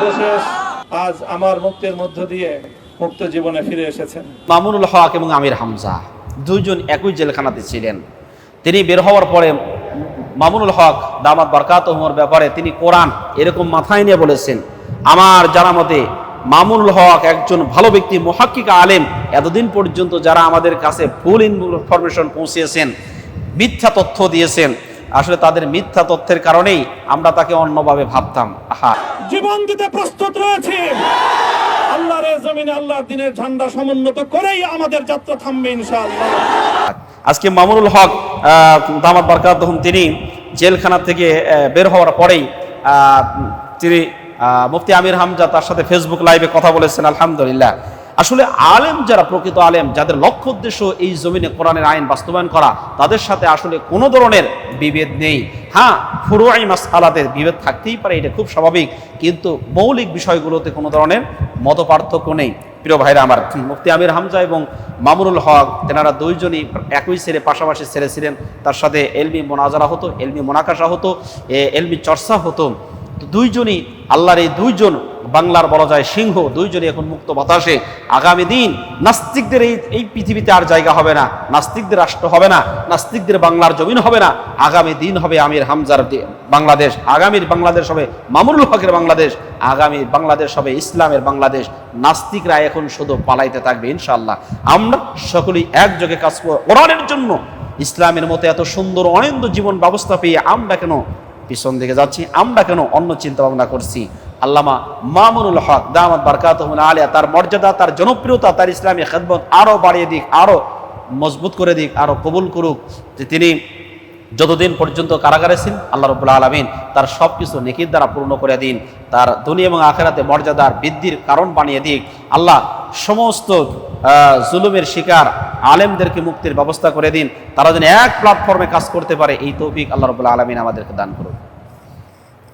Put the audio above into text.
সর্বশেষ আজ আমার মুক্তির মধ্য দিয়ে মুক্ত জীবনে ফিরে এসেছেন। মামুনুল হক এবং আমির হামজা দুইজন একই জেলখানাতে ছিলেন। তিনি বের হওয়ার পরে মামুনুল হক দামাত বরকাত ওমর ব্যাপারে তিনি কোরআন এরকম মাথায় নিয়ে বলেছেন, আমার জানা মতে মামুনুল হক একজন ভালো ব্যক্তি, মহাক্কিকা আলেম। এতদিন পর্যন্ত যারা আমাদের কাছে ভুল ইনফরমেশন পৌঁছিয়েছেন মিথ্যা তথ্য দিয়েছেন আসলে তাদের মিথ্যা তথ্যের কারণেই আমরা তাকে অন্যভাবে ভাবতাম। আহা। জীবন দিতে প্রস্তুত রয়েছে। আল্লাহর জমিনে আল্লাহর দিনের ঝান্ডা সমুন্নত করেই আমাদের যাত্রা থামবে ইনশাআল্লাহ। আজকে মামুনুল হক দামাত বারকাত তিনি জেলখানা থেকে বের হওয়ার পরেই তিনি মুফতি আমির হামজা তার সাথে ফেসবুক লাইভে কথা বলেছেন আলহামদুলিল্লাহ। আসলে আলেম যারা প্রকৃত আলেম, যাদের লক্ষ্য উদ্দেশ্য এই জমিনে কোরআনের আইন বাস্তবায়ন করা, তাদের সাথে আসলে কোনো ধরনের বিভেদ নেই। হ্যাঁ ফুরুয়াই মাস আলাদের বিভেদ থাকতেই পারে, এটা খুব স্বাভাবিক, কিন্তু মৌলিক বিষয়গুলোতে কোনো ধরনের মত পার্থক্য নেই। প্রিয় ভাইরা আমার, মুফতি আমির হামজা এবং মামুনুল হক, তেনারা দুইজনই একই ছেড়ে পাশাপাশি ছেড়েছিলেন তার সাথে এলমি মোনাজারা হতো, এলমি মোনাকাশা হতো এলমি চর্চা হতো। তো দুইজনই, আল্লাহর এই দুইজন বাংলার বলা যায় সিংহ, দুইজনই এখন মুক্ত বাতাসে। আগামী দিন নাস্তিকদের এই এই পৃথিবীতে আর জায়গা হবে না, নাস্তিকদের রাষ্ট্র হবে না, নাস্তিকদের বাংলার জমিন হবে না। আগামী দিন হবে আমির হামজার বাংলাদেশ, আগামীর বাংলাদেশ হবে মামুনুল হকের বাংলাদেশ, আগামী বাংলাদেশ হবে ইসলামের বাংলাদেশ। নাস্তিকরা এখন শুধু পালাইতে থাকবে ইনশাল্লাহ আমরা সকলেই একযোগে কাজ করব জন্য ইসলামের মতো এত সুন্দর, অনিন্দ জীবন ব্যবস্থা পেয়ে আমরা কেন পিছন দিকে যাচ্ছি, আমরা কেন অন্য চিন্তা ভাবনা করছি? আল্লামা মামুনুল হক, দামাত বারকাত আলিয়া, তার মর্যাদা, তার জনপ্রিয়তা, তার ইসলামী খেদমত আরও বাড়িয়ে দিক আরও মজবুত করে দিক আরও কবুল করুক। যে তিনি যতদিন পর্যন্ত কারাগারে ছিলেন, আল্লাহ রবুল্লা আলমিন তার সব কিছু নেকির দ্বারা পূর্ণ করে দিন, তার দুনিয়া এবং আখেরাতে মর্যাদার বৃদ্ধির কারণ বানিয়ে দিক। আল্লাহ সমস্ত জুলুমের শিকার, আলেমদেরকে মুক্তির ব্যবস্থা করে দিন। তারা যেন এক প্ল্যাটফর্মে কাজ করতে পারে, এই তৌফিক আল্লাহ রবুল্লা আলমিন আমাদেরকে দান করুন